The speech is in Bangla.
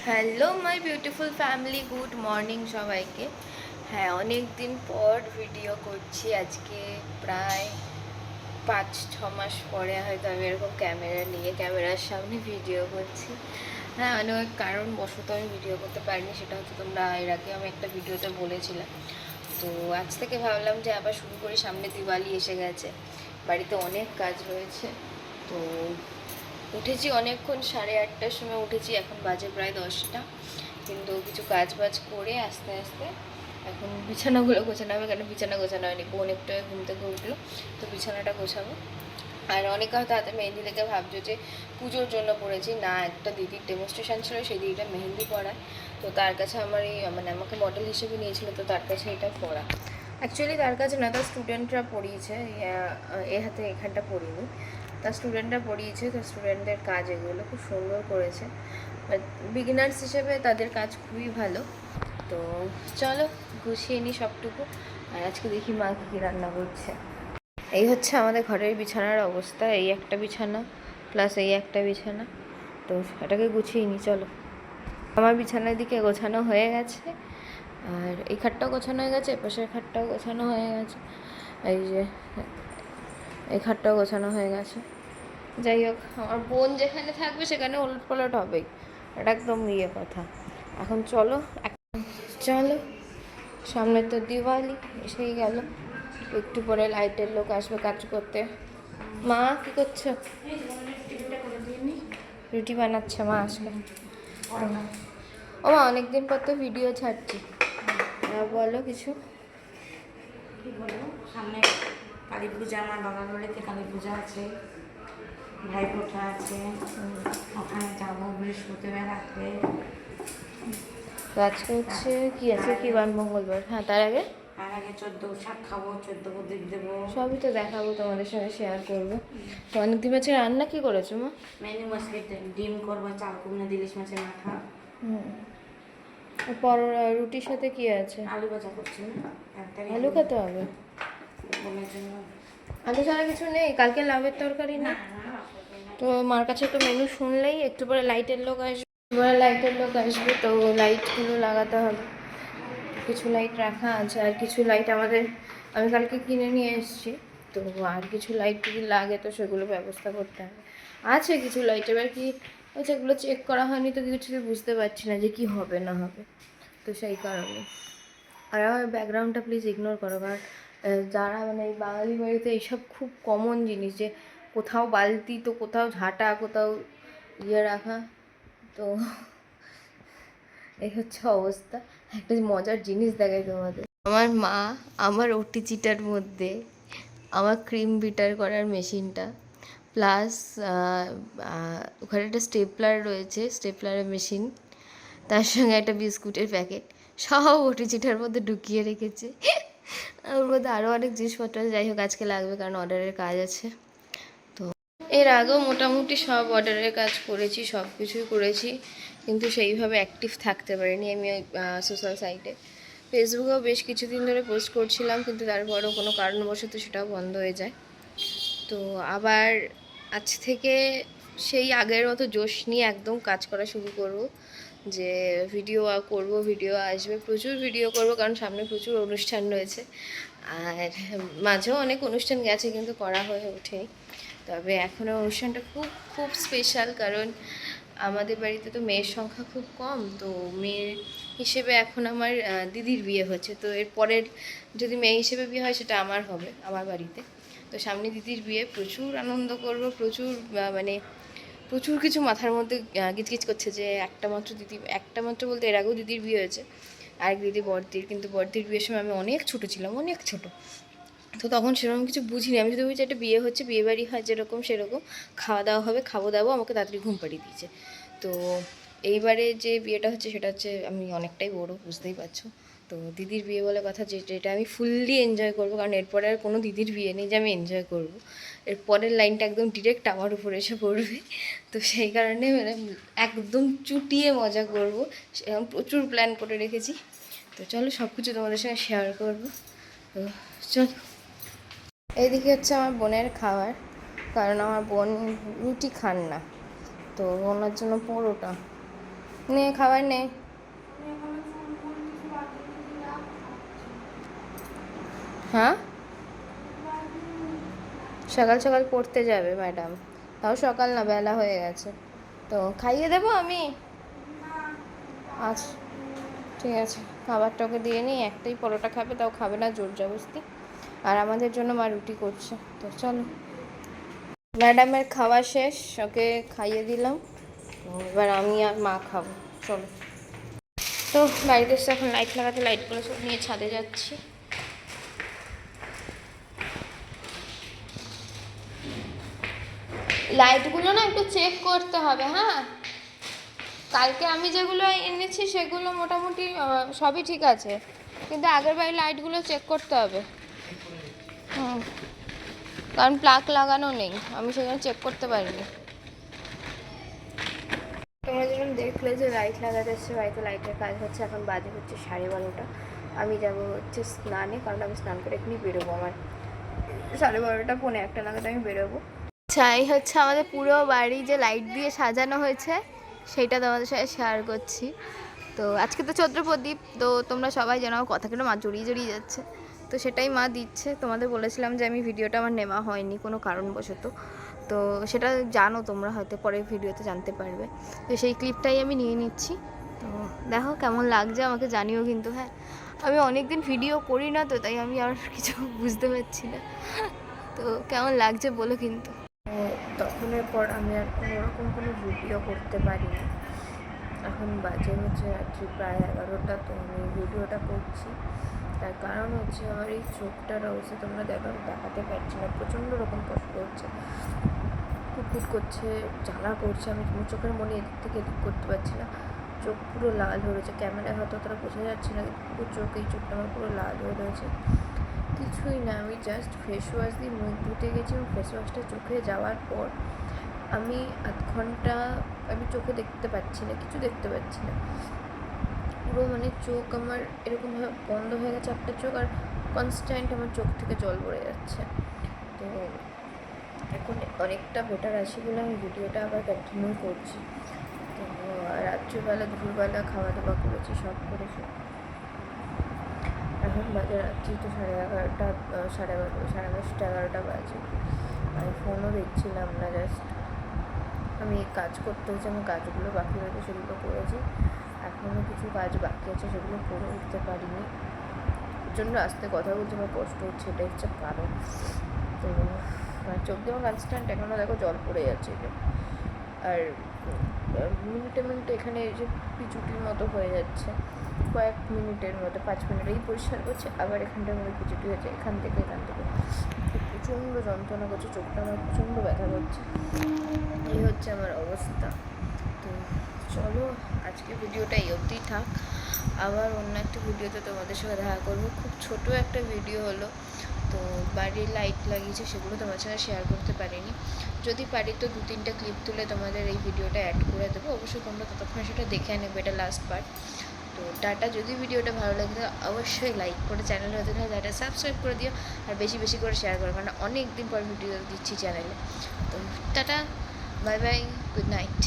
Hello my beautiful family good morning সবাইকে। হ্যাঁ অনেক দিন পর ভিডিও করছি আজকে। প্রায় পাঁচ, ছ মাস পরে হয়তো আমি এরকম ক্যামেরা নিয়ে ক্যামেরার সামনে ভিডিও করছি। হ্যাঁ অনেক কারণ বশত আমি ভিডিও করতে পারিনি, সেটা হচ্ছে তোমরা এর আগে আমি একটা ভিডিওতে বলেছিলাম। তো আজ থেকে ভাবলাম যে আবার শুরু করি, সামনে দিওয়ালি এসে গেছে। বাড়িতে অনেক কাজ রয়েছে। তো উঠেছি অনেকক্ষণ, সাড়ে আটটার সময় উঠেছি, এখন বাজে প্রায় দশটা। কিন্তু কিছু কাজ বাজ করে আস্তে আস্তে এখন বিছানাগুলো গোছানো হবে, কেন বিছানা গোছানো হয়নি, বোন একটু ঘুম থেকে উঠল, তো বিছানাটা গোছাবো। আর অনেকে হয়তো হাতে মেহেন্দি দেখে ভাবছ যে পুজোর জন্য পড়েছি। না, একটা দিদির ডেমনস্ট্রেশন ছিল, সেই দিদিটা মেহেন্দি পড়ায়। তো তার কাছে আমার এই মানে আমাকে মডেল হিসেবে নিয়েছিল, তো তার কাছে এটা পড়া। অ্যাকচুয়ালি তার কাছে না, তার স্টুডেন্টরা পড়িয়েছে এ হাতে এখানটা পড়িনি। তার স্টুডেন্টরা পড়িয়েছে তার স্টুডেন্টদের কাজ এগুলো খুব সুন্দর করেছে। বিগিনার্স হিসেবে তাদের কাজ খুবই ভালো। তো চলো, গুছিয়ে নিই সবটুকু। আর আজকে দেখি মা কী কী রান্না করছে। এই হচ্ছে আমাদের ঘরের বিছানার অবস্থা, এই একটা বিছানা প্লাস এই একটা বিছানা। তো এটাকে গুছিয়ে নিই চলো। আমার বিছানার দিকে গোছানো হয়ে গেছে। আর এই খাটটাও গোছানো হয়ে গেছে, এপাশের খাটটাও গোছানো হয়ে গেছে। এই যে এই খাটটাও গোছানো হয়ে গেছে। যাই হোক, আমার বোন যেখানে থাকবে সেখানে ওলট পালট হবেই। এটা একদম ইয়ে কথা। এখন চলো চলো, সামনে তো দিওয়ালি, এসেই গেল। একটু পরে লাইটের লোক আসবে কাজ করতে। মা, কি করছ? রুটি বানাচ্ছে মা আসবে ও মা, অনেকদিন পর তো ভিডিও ছাড়ছি। বলো কিছু। কি সামনে কালী পূজা আমার বাবার বাড়িতে কালী পূজা আছে ভাই ফোঁটা আছে ওখানে যাব বৃহস্পতিবার রাখবে তো আজকে হচ্ছে কি আছে? কি বার? মঙ্গলবার। হ্যাঁ তার আগে? তার আগে চোদ্দ শাক খাব চোদ্দ প্রদীপ দেবো। সবই তো দেখাবো তোমাদের সঙ্গে শেয়ার করব। তো অনেকদিন হচ্ছে রান্না কি করেছ মা? মেনু মাছকে ডিম করব চাল কুমড়া দিলিশ মাছের মাথা। হুম। আর পর রুটির সাথে কি আছে? আলু ভাজা করছি। আলু খেতে হবে? আলু ছাড়া কিছু নেই, কালকে লাভের তরকারি না। তো মার কাছে একটু মেনু শুনলেই একটু পরে লাইটের লোক আসবে। লাইটের লোক আসবে, তো লাইটগুলো লাগাতে হবে। কিছু লাইট রাখা আছে, আর কিছু লাইট আমাদের, আমি কালকে কিনে নিয়ে এসেছি। তো আর কিছু লাইট যদি লাগে তো সেগুলো ব্যবস্থা করতে হবে। আছে কিছু লাইট এবার কি ওই যেগুলো চেক করা হয়নি তো কিছু বুঝতে পারছি না যে কি হবে না হবে। তো সেই কারণে। আর আমার ব্যাকগ্রাউন্ডটা প্লিজ ইগনোর করো, কারণ যারা মানে এই বাঙালি বাড়িতে এইসব খুব কমন জিনিস যে কোথাও বালতি তো কোথাও ঝাঁটা, কোথাও ইয়ে রাখা, তো এই হচ্ছে অবস্থা। একটা মজার জিনিস দেখাই তোমাদের। আমার মা আমার ওটি চিটার মধ্যে আমার ক্রিম বিটার করার মেশিনটা প্লাস ওখানে একটা স্টেপলার রয়েছে স্টেপলারের মেশিন, তার সঙ্গে একটা বিস্কুটের প্যাকেট, সব ওটি চিটার মধ্যে ঢুকিয়ে রেখেছে। ওর মধ্যে আরও অনেক জিনিসপত্র আছে, যাই হোক আজকে লাগবে কারণ অর্ডারের কাজ আছে। তো এর আগেও মোটামুটি সব অর্ডারের কাজ করেছি, সব কিছুই করেছি, কিন্তু সেইভাবে অ্যাক্টিভ থাকতে পারিনি আমি ওই সোশ্যাল সাইটে ফেসবুকেও বেশ কিছুদিন ধরে পোস্ট করছিলাম, কিন্তু তারপরেও কোনো কারণবশত সেটাও বন্ধ হয়ে যায়। তো আবার আজ থেকে সেই আগের মতো জোশ নিয়ে একদম কাজ করা শুরু করব। যে ভিডিও করব ভিডিও আসবে, প্রচুর ভিডিও করব, কারণ সামনে প্রচুর অনুষ্ঠান রয়েছে। আর মাঝেও অনেক অনুষ্ঠান গেছে, কিন্তু করা হয়ে ওঠেনি। তবে এখনও অনুষ্ঠানটা খুব খুব স্পেশাল কারণ আমাদের বাড়িতে তো মেয়ের সংখ্যা খুব কম, তো মেয়ের হিসেবে এখন আমার দিদির বিয়ে হচ্ছে। তো এর পরের যদি মেয়ে হিসেবে বিয়ে হয়, সেটা আমার হবে, আমার বাড়িতে। তো সামনে দিদির বিয়ে, প্রচুর আনন্দ করব, প্রচুর মানে প্রচুর কিছু মাথার মধ্যে গিজগিজ করছে যে একটা মাত্র দিদি, একটা মাত্র বলতে এর আগেও দিদির বিয়ে হয়েছে, আরেক দিদি বড়দির কিন্তু বড়দির বিয়ের সময় আমি অনেক ছোটো ছিলাম, অনেক ছোট। তো তখন সেরকম কিছু বুঝিনি। আমি যদি বুঝি একটা বিয়ে হচ্ছে, বিয়ে বাড়ি হয় যেরকম সেরকম, খাওয়া দাওয়া হবে, খাব দাবো, আমাকে তাড়াতাড়ি ঘুম পাড়িয়ে দিয়েছে। তো এইবারে যে বিয়েটা হচ্ছে সেটা হচ্ছে আমি অনেকটাই বড়, বুঝতেই পারছ। তো দিদির বিয়ে বলে কথা যেটা আমি ফুললি এনজয় করব। কারণ এরপরে আর কোনো দিদির বিয়ে নেই যে আমি এনজয় করব। এর পরের লাইনটা একদম ডিরেক্ট আমার উপরে এসে পড়বে। তো সেই কারণে মানে একদম চুটিয়ে মজা করব। সেরকম প্রচুর প্ল্যান করে রেখেছি। তো চলো সব কিছু তোমাদের সঙ্গে শেয়ার করব। তো চলো। এইদিকে হচ্ছে আমার বোনের খাবার। কারণ আমার বোন রুটি খান না। তো ওনার জন্য পরোটা। নে, খাবার নে। হ্যাঁ? সকাল সকাল পড়তে যাবে ম্যাডাম। তাও সকাল না বেলা হয়ে গেছে। তো খাইয়ে দেবো আমি? আচ্ছা ঠিক আছে। খাবারটা ওকে দিয়ে নিই একটাই পরোটা খাবে তাও খাবে না জোর জবস্তি আর আমাদের জন্য মা রুটি করছে। তো চলো। ম্যাডামের খাওয়া শেষ ওকে খাইয়ে দিলাম। এবার আমি আর মা খাব। চলো। তো বাড়িতে এসে এখন লাইট লাগাতে লাইটগুলো সব নিয়ে ছাদে যাচ্ছি। লাইটগুলো না একটু চেক করতে হবে হ্যাঁ? কালকে আমি যেগুলো এনেছি সেগুলো মোটামুটি সবই ঠিক আছে। কিন্তু আগের বাড়ির লাইটগুলো চেক করতে হবে। হুম। কারণ প্লাক লাগানো নেই, আমি সেখানে চেক করতে পারিনি। তোমরা যেরকম দেখলে যে লাইট লাগাতে এসছে, বাড়িতে লাইটের কাজ হচ্ছে, এখন বাজে হচ্ছে সাড়ে বারোটা। আমি যাব হচ্ছে স্নানে, কারণ আমি স্নান করে এখনই বেরোবো আমার। সাড়ে বারোটা, পৌনে একটা নাগাদ আমি বেরোবো। আচ্ছা এই হচ্ছে আমাদের পুরো বাড়ি যে লাইট দিয়ে সাজানো হয়েছে, সেইটা তোমাদের সাথে শেয়ার করছি। তো আজকে তো চৈত্র প্রদীপ তো তোমরা সবাই আমার কথা কেন মা জড়িয়ে জড়িয়ে যাচ্ছে। তো সেটাই মা দিচ্ছে। তোমাদের বলেছিলাম যে আমি ভিডিওটা আমার নেওয়া হয়নি কোনো কারণবশত। তো সেটা জানো তোমরা, হয়তো পরের ভিডিওতে জানতে পারবে। তো সেই ক্লিপটাই আমি নিয়ে নিচ্ছি। তো দেখো কেমন লাগছে, আমাকে জানিও কিন্তু হ্যাঁ। আমি অনেক দিন ভিডিও করি না তো, তাই আমি আর কিছু বুঝতে পারছি না। তো কেমন লাগছে বলো কিন্তু। তখনের পর আমি আর কোনো রকম কোনো ভিডিও করতে পারিনি। এখন বাজে হচ্ছে রাত্রি প্রায় এগারোটা, তো আমি ভিডিওটা করছি। তার কারণ হচ্ছে আমার এই চোখটা রয়েছে তোমরা দেখো দেখাতে পারছি না, প্রচণ্ড রকম কষ্ট হচ্ছে। কুটকুট করছে, জ্বালা করছে, আমি চোখের মনে এদিক থেকে এদিক করতে পারছি না। চোখ পুরো লাল হয়ে রয়েছে, ক্যামেরায় হয়তো তারা বোঝা যাচ্ছে না, কিন্তু চোখ, এই চোখটা আমার পুরো লাল হয়ে রয়েছে। কিছুই না, আমি জাস্ট ফেস ওয়াশ দিয়ে মুখ ধুতে গেছি এবং ফেস ওয়াশটা চোখে যাওয়ার পর আমি আধ ঘণ্টা আমি চোখে দেখতে পাচ্ছি না, কিছু দেখতে পাচ্ছি না। পুরো মানে চোখ আমার এরকমভাবে বন্ধ হয়ে গেছে একটা চোখ আর কনস্ট্যান্ট আমার চোখ থেকে জল পড়ে যাচ্ছে। তো এখন অনেকটা বেটার আছি বলে আমি ভিডিওটা আবার কন্টিনিউ করছি। তো রাত্রিবেলা, দুপুরবেলা খাওয়া দাওয়া করেছি, সব করেছি এখন বাজে রাত্রি তো সাড়ে এগারোটা সাড়ে এগারোটা সাড়ে দশটা এগারোটা বাজে। আমি ফোনও দেখছিলাম না জাস্ট আমি কাজ করতে হচ্ছে আমার কাজগুলো বাকি রয়েছে সেগুলো করেছি। এখনও কিছু কাজ বাকি আছে সেগুলো করে উঠতে পারিনি। জন্য আস্তে কথা বলতে আমার কষ্ট হচ্ছে এটাই হচ্ছে কারণ। তো আমার চোখ আমার কনস্ট্যান্ট এখনও দেখো জল পড়ে যাচ্ছে আর মিনিটে মিনিটে এখানে এই যে পিচুটির মতো হয়ে যাচ্ছে। কয়েক মিনিটের মতো পাঁচ মিনিটেই পরিষ্কার করছে, আবার এখানটার মধ্যে পিচুটি হয়েছে এখান থেকে এখান থেকে। প্রচণ্ড যন্ত্রণা করছে, চোখটা আমার প্রচণ্ড ব্যথা করছে। এই হচ্ছে আমার অবস্থা। তো চলো আজকে ভিডিওটা এই অবধি থাক। আবার অন্য একটা ভিডিওতে তোমাদের সাথে দেখা করব। খুব ছোট একটা ভিডিও হলো, তো বাড়ির লাইট লাগিয়েছে, সেগুলো তোমার সাথে শেয়ার করতে পারিনি। যদি পারি তো দু তিনটা ক্লিপ তুলে তোমাদের এই ভিডিওটা অ্যাড করে দেবো। অবশ্যই তোমরা ততক্ষণে সেটা দেখে নেবে এটা লাস্ট পার্ট টাটা। যদি ভিডিওটা ভালো লাগে অবশ্যই লাইক করে চ্যানেল হতে হয় টাটা সাবস্ক্রাইব করে দিও আর বেশি বেশি করে শেয়ার করো কারণ অনেক দিন পর ভিডিও দিচ্ছি চ্যানেলে তো tata bye bye good night